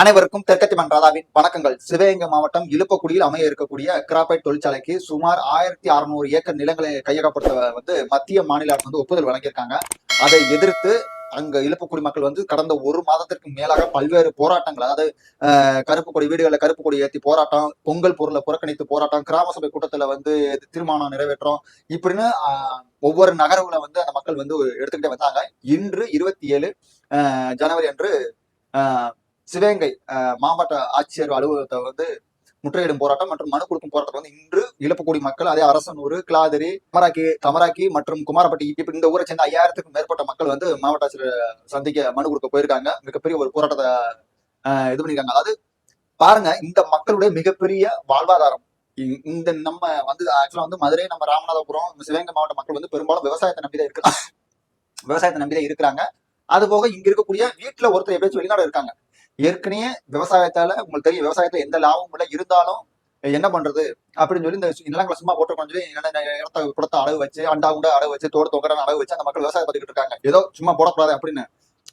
அனைவருக்கும் தெற்கத்தி மன்றாதாவின் வணக்கங்கள். சிவகங்கை மாவட்டம் இழுப்பக்குடியில் அமைய இருக்கக்கூடிய கிராபைட் தொழிற்சாலைக்கு சுமார் ஆயிரத்தி அறுநூறு ஏக்கர் நிலங்களை கையகப்படுத்த வந்து மத்திய மாநில அரசு வந்து ஒப்புதல் வழங்கியிருக்காங்க. அதை எதிர்த்து அங்க இழுப்புக்குடி மக்கள் வந்து கடந்த ஒரு மாதத்திற்கு மேலாக பல்வேறு போராட்டங்கள் அதாவது கருப்பு கொடி வீடுகளில் கருப்பு கொடி ஏற்றி போராட்டம் பொங்கல் பொருளை புறக்கணித்து போராட்டம் கிராம சபை கூட்டத்துல வந்து தீர்மானம் நிறைவேற்றோம். இப்படின்னு ஒவ்வொரு நகரங்களை வந்து அந்த மக்கள் வந்து எடுத்துக்கிட்டே வந்தாங்க. இன்று இருபத்தி ஏழு ஜனவரி அன்று சிவகங்கை மாவட்ட ஆட்சியர் அலுவலகத்தை வந்து முற்றுகையிடும் போராட்டம் மற்றும் மனு கொடுக்கும் போராட்டம் வந்து இன்று இழப்பக்கூடிய மக்கள் அதே அரசனூர் கிளாதிரி தமராக்கி தமராக்கி மற்றும் குமாரப்பட்டி இப்படி இந்த ஊரை சேர்ந்த ஐயாயிரத்துக்கும் மேற்பட்ட மக்கள் வந்து மாவட்ட ஆட்சியர் சந்திக்க மனு கொடுக்க போயிருக்காங்க. மிகப்பெரிய ஒரு போராட்டத்தை இது பண்ணியிருக்காங்க. அதாவது பாருங்க இந்த மக்களுடைய மிகப்பெரிய வாழ்வாதாரம். இந்த நம்ம வந்து ஆக்சுவலா வந்து மதுரை நம்ம ராமநாதபுரம் சிவகங்கை மாவட்ட மக்கள் வந்து பெரும்பாலும் விவசாயத்தை நம்பிதான் இருக்கிறாங்க விவசாயத்தை நம்பிதான் இருக்கிறாங்க. அது போக இங்க இருக்கக்கூடிய வீட்டுல ஒருத்தர் எப்படியாச்சும் வெளிநாடு இருக்காங்க. ஏற்கனவே விவசாயத்தால உங்களுக்கு தெரியும் விவசாயத்துல எந்த லாபமும் இல்லை. இருந்தாலும் என்ன பண்றது? அப்படின்னு சொல்லி இந்த நிலங்களை சும்மா போட்டு சொல்லி என்ன இடத்த கொடுத்த அளவு வச்சு அண்டா உண்டா அளவு வச்சு தோடு தொங்கற அளவு வச்சு அந்த மக்கள் விவசாயம் பார்த்துக்கிட்டு இருக்காங்க. ஏதோ சும்மா போடக்கூடாது அப்படின்னு.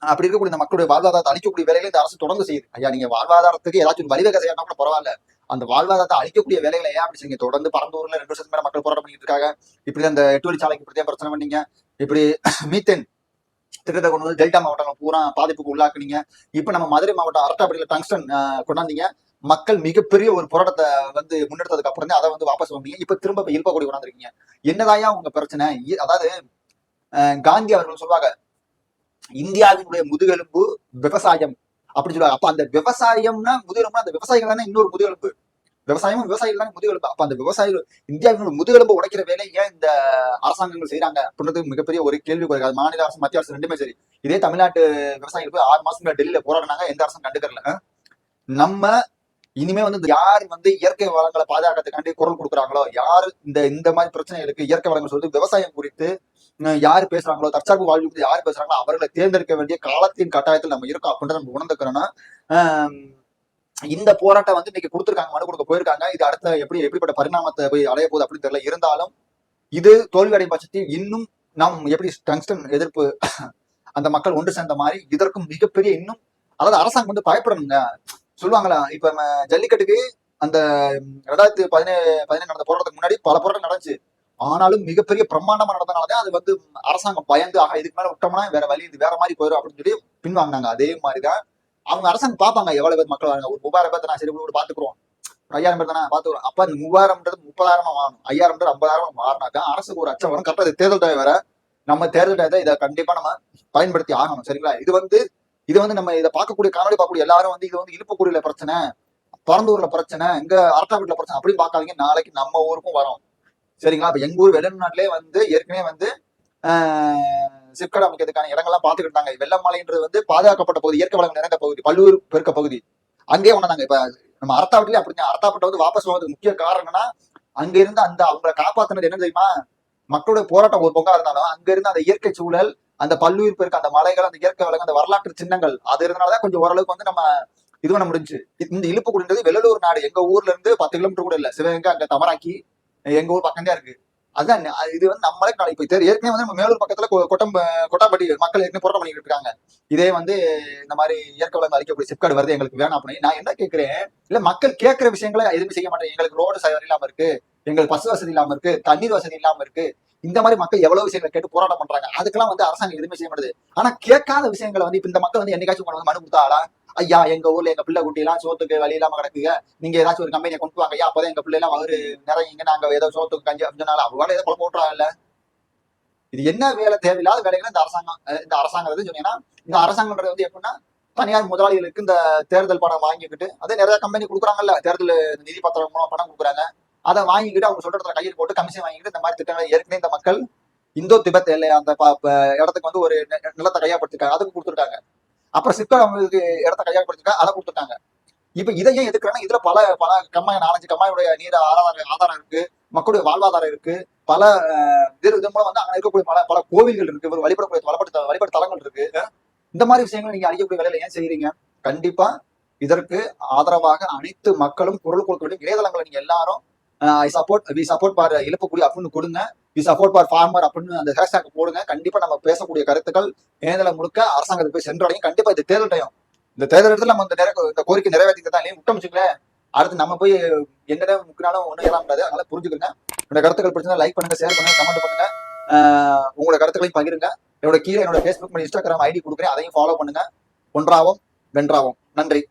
அப்படி இருக்கக்கூடிய இந்த மக்களுடைய வாழ்வாதாரத்தை அழிக்கக்கூடிய வேலைகளை இந்த அரசு தொடர்ந்து செய்யுது. ஐயா நீங்க வாழ்வாதாரத்துக்கு ஏதாச்சும் ஒரு வழிவகை செய்யணும் கூட பரவாயில்ல. அந்த வாழ்வாதாரத்தை அழிக்கக்கூடிய வேலைகளை ஏன் அப்படி செய்யுங்க? தொடர்ந்து பரந்தூர்ல ரெண்டு வருஷத்துக்கு மேல மக்கள் போராட்டம் பண்ணிட்டு இருக்காங்க. இப்படி அந்த எட்டு வழி சாலைக்கு பிரச்சனை பண்ணீங்க. இப்படி மீத்தேன் திட்டத்தை கொண்டு வந்து டெல்டா மாவட்டங்கள் பூரா பாதிப்புக்கு உள்ளாக்குனீங்க. இப்ப நம்ம மதுரை மாவட்டம் அரட்டாப்படியில டங்ஸ்டன் கொண்டாந்தீங்க. மக்கள் மிகப்பெரிய ஒரு போராட்டத்தை வந்து முன்னெடுத்ததுக்கு அப்புறம் தான் அதை வந்து வாபஸ் வந்தீங்க இப்ப திரும்ப இப்ப இழுப்ப கொண்டாந்துருக்கீங்க. என்னதாயா உங்க பிரச்சனை? அதாவது ஆஹ், காந்தி அவர்கள் சொல்லுவாங்க இந்தியாவினுடைய முதுகெலும்பு விவசாயம். அப்படி சொல்லுவாங்க. அப்ப அந்த விவசாயம்னா முதுகெலும்புனா அந்த விவசாயிகள் தானே இன்னொரு முதுகெலும்பு. விவசாயமும் விவசாயிகள் தானே முதுகெலும்பு. அப்ப அந்த விவசாயிகள் இந்தியாவின் முதுகெலும்பு உடைக்கிற வேலை ஏன் இந்த அரசாங்கங்கள் செய்யறாங்க அப்படின்றது மிகப்பெரிய ஒரு கேள்வி அது மாநில அரசு மத்திய அரசு ரெண்டுமே சரி. இதே தமிழ்நாட்டு விவசாயிகள் போய் ஆறு மாசம் டெல்லியில போராடினாங்க எந்த அரசும் கண்டுக்கல நம்ம இனிமே வந்து இந்த யார் வந்து இயற்கை வளங்களை பாதுகாக்கிறதுக்காண்டி குரல் கொடுக்குறாங்களோ யார் இந்த இந்த மாதிரி பிரச்சனைகளுக்கு இயற்கை வளங்கள் சொல்லிட்டு விவசாயம் குறித்து யார் பேசுறாங்களோ தற்சார்பு வாழ்வு குறித்து யார் பேசுறாங்களோ அவர்களை தேர்ந்தெடுக்க வேண்டிய காலத்தின் கட்டாயத்தில் நம்ம இருக்கோம் அப்படின்றத நம்ம உணர்ந்துக்கிறோம்னா இந்த போராட்டம் வந்து இன்னைக்கு கொடுத்துருக்காங்க மனு கொடுக்க போயிருக்காங்க. இது அடுத்த எப்படி எப்படிப்பட்ட பரிணாமத்தை போய் அடைய போகுது அப்படின்னு தெரியல. இருந்தாலும் இது தோல்வி அடையும் பட்சத்தில் இன்னும் நாம் எப்படி டங்ஸ்டன் எதிர்ப்பு அந்த மக்கள் ஒன்று சேர்ந்த மாதிரி இதற்கும் மிகப்பெரிய இன்னும் அதாவது அரசாங்கம் வந்து பயப்படணுங்க. சொல்லுவாங்களா இப்ப நம்ம ஜல்லிக்கட்டுக்கு அந்த ரெண்டாயிரத்தி பதினேழு பதினேழு நடந்த போராட்டத்துக்கு முன்னாடி பல போராட்டம் நடந்துச்சு. ஆனாலும் மிகப்பெரிய பிரம்மாண்டமா நடந்தனாலதான் அது வந்து அரசாங்கம் பயந்து ஆக இதுக்கு மேல விட்டோம்னா வேற வழி இது வேற மாதிரி போயிடும் அப்படின்னு சொல்லி பின்வாங்கினாங்க. அதே மாதிரிதான் அவங்க அரசாங்கம் பார்ப்பாங்க எவ்வளவு பேர் மக்கள் வராங்க ஒரு மூவாயிரம் பேர் தானே சரி கூட பாத்துக்குறோம் ஒரு ஐயாயிரம் பேர் தானே பாத்துக்கிறோம் அப்ப அந்த மூவாயிரம்ன்றது முப்பதாயிரமா மாறணும் ஐயாயிரம் ஐம்பதாயிரம் மாறினாக்கா அரசுக்கு ஒரு அச்சம் வரும். கரெக்டாக தேர்தல் தேவை வேற. நம்ம தேர்தல் டயத்தை இதை கண்டிப்பா நம்ம பயன்படுத்தி ஆகணும். சரிங்களா? இது வந்து இது வந்து நம்ம இதை பார்க்கக்கூடிய காணொலி பார்க்கக்கூடிய எல்லாரும் வந்து இது வந்து இழுப்புக்குடியில பிரச்சனை பரந்தூர்ல பிரச்சனை இங்க அரட்டாபீட்ல பிரச்சனை அப்படின்னு பார்க்காதீங்க. நாளைக்கு நம்ம ஊருக்கும் வரும். சரிங்களா? அப்ப எங்க ஊர் வெளிநாட்டிலே வந்து ஏற்கனவே வந்து சிப்கட் அமைக்கிறதுக்கான இடங்கள்லாம் பார்த்துக்கிட்டு இருந்தாங்க வெள்ளமலைன்றது வந்து பாதுகாக்கப்பட்ட பகுதி இயற்கை வளங்கள் நிறைந்த பகுதி பல்லூர் பெருக்க பகுதி. அங்கேயே ஒண்ணாங்க இப்ப நம்ம அரத்தாவட்டிலே அப்படிங்க அரத்தாப்பட்டை வந்து வாபஸ் வந்ததுக்கு முக்கிய காரணம்னா அங்க இருந்து அந்த அவங்களை காப்பாத்தினது என்ன தெரியுமா? மக்களுடைய போராட்டம் ஒரு பக்கம் இருந்தாலும் அங்க இருந்து அந்த இயற்கை சூழல் அந்த பல்லுயிர் பெருக்க அந்த மலைகள் அந்த இயற்கை வளங்கள் அந்த வரலாற்று சின்னங்கள் அது இருந்தனாலதான் கொஞ்சம் ஓரளவுக்கு வந்து நம்ம இது பண்ண முடிஞ்சு. இந்த இழுப்புக்குடின்றது வெள்ளலூர் நாடு. எங்க ஊர்ல இருந்து பத்து கிலோமீட்டர் கூட இல்ல. சிவகங்கை அங்க தமராக்கி எங்க ஊர் பக்கம்தான் இருக்கு. அதுதான் இது வந்து நம்மளே நாளைக்கு போய் ஏற்கனவே வந்து நம்ம மேலூர் பக்கத்துல கொட்டம் கொட்டாம்பட்டி மக்கள் ஏற்கனவே போராட்டம் பண்ணிட்டு இருக்காங்க. இதே வந்து இந்த மாதிரி இயற்கை வளம் அழிக்கக்கூடிய சிப்கார்டு வருது எங்களுக்கு வேணாம் அப்படின்னு. நான் என்ன கேட்கிறேன் இல்ல மக்கள் கேட்கிற விஷயங்களை எதுவுமே செய்ய மாட்டேன். எங்களுக்கு ரோடு சரி இல்லாம இருக்கு எங்களுக்கு பஸ் வசதி இல்லாம இருக்கு தண்ணீர் வசதி இல்லாம இருக்கு. இந்த மாதிரி மக்கள் எவ்வளவு விஷயங்களை கேட்டு போராட்டம் பண்றாங்க? அதுக்கெல்லாம் வந்து அரசாங்கம் எதுவுமே செய்ய மாட்டேது. ஆனா கேட்காத விஷயங்களை வந்து இப்ப இந்த மக்கள் வந்து என்னைக்காச்சும் கொண்டு வந்து மனு கொடுத்தாளா ஐயா எங்க ஊர்ல எங்க பிள்ளை குட்டி எல்லாம் சோத்துக்கு வழி இல்லாம கிடக்குங்க. நீங்க ஏதாச்சும் ஒரு கம்பெனியை கொண்டு வாங்க ஐயா. அப்பதான் எங்க பிள்ளை எல்லாம் அவரு நிறைய நாங்க ஏதோ சோத்துக்கு கஞ்சி அப்படின்னு சொன்னாலும் அவங்களால ஏதோ குழப்பம் விட்டுறாங்கல்ல இது என்ன வேலை? தேவையில்லாத வேலைகள் இந்த அரசாங்கம். இந்த அரசாங்கம் சொன்னீங்கன்னா இந்த அரசாங்கம்ன்றது வந்து எப்படின்னா தனியார் முதலாளிகளுக்கு இந்த தேர்தல் பணம் வாங்கிக்கிட்டு அதே நிறைய கம்பெனி கொடுக்குறாங்கல்ல. தேர்தல் நிதி பத்திரம் மூலம் பணம் கொடுக்குறாங்க. அதை வாங்கிக்கிட்டு அவங்க சொல்றத கையில் போட்டு கமிஷன் வாங்கிட்டு இந்த மாதிரி திட்டங்களை ஏற்கனவே இந்த மக்கள் இந்தோ திபெத் எல்லை அந்த இடத்துக்கு வந்து ஒரு நிலத்தை கையாப்படுத்திருக்காங்க அதுக்கு கொடுத்துருக்காங்க. அப்புறம் சிக்கல் அவங்களுக்கு இடத்த கையப்படுத்திருக்காங்க அதை கொடுத்துட்டாங்க. இப்ப இதை ஏன் எதுக்குறாங்கன்னா இதுல பல பல கம்மாய் நாலஞ்சு கம்மாயுடைய நீர் ஆதாரம் ஆதாரம் இருக்கு மக்களுடைய வாழ்வாதாரம் இருக்கு பல அஹ், இது மூலம் வந்து அங்க இருக்கக்கூடிய பல பல கோவில்கள் இருக்கு ஒரு வழிபடக்கூடிய வழிபட வழிபாடு தலங்கள் இருக்கு. இந்த மாதிரி விஷயங்கள் நீங்க அழிக்கக்கூடிய வேலையில ஏன் செய்யறீங்க? கண்டிப்பா இதற்கு ஆதரவாக அனைத்து மக்களும் குரல் கொடுக்க வேண்டிய இணையதளங்களை நீங்க எல்லாரும் I support we support for இழப்புக்குடி அப்படின்னு கொடுங்க. வி சப்போர்ட் பார் ஃபார்மர் அப்படின்னு அந்த ஹேஷ்டாக் போடுங்க. கண்டிப்பா நம்ம பேசக்கூடிய கருத்துக்கள் இணையதளம் முழுக்க அரசாங்கத்துக்கு போய் சென்றடையும். கண்டிப்பா இது தேர்தல் டைம் இந்த தேர்தல் இடத்துல நம்ம இந்த நிறை இந்த கோரிக்கை நிறைவேற்றிட்டு தான் இல்லையா? விட்டோம் வச்சுக்கலேன் அடுத்து நம்ம போய் என்னென்ன முக்கினாலும் ஒன்றும் ஏறாம முடியாது அதனால புரிஞ்சுக்கோங்க. என்னோட கருத்துக்கள் பிடிச்சா லைக் பண்ணுங்க ஷேர் பண்ணுங்க கமெண்ட் பண்ணுங்க. உங்களோட கருத்துக்களையும் பகிருங்க. என்னோட கீழே என்னோட ஃபேஸ்புக் இன்ஸ்டாகிராம் ஐடி கொடுக்குறேன். அதையும் ஃபாலோ பண்ணுங்க. ஒன்றாவும் வென்றாவும். நன்றி.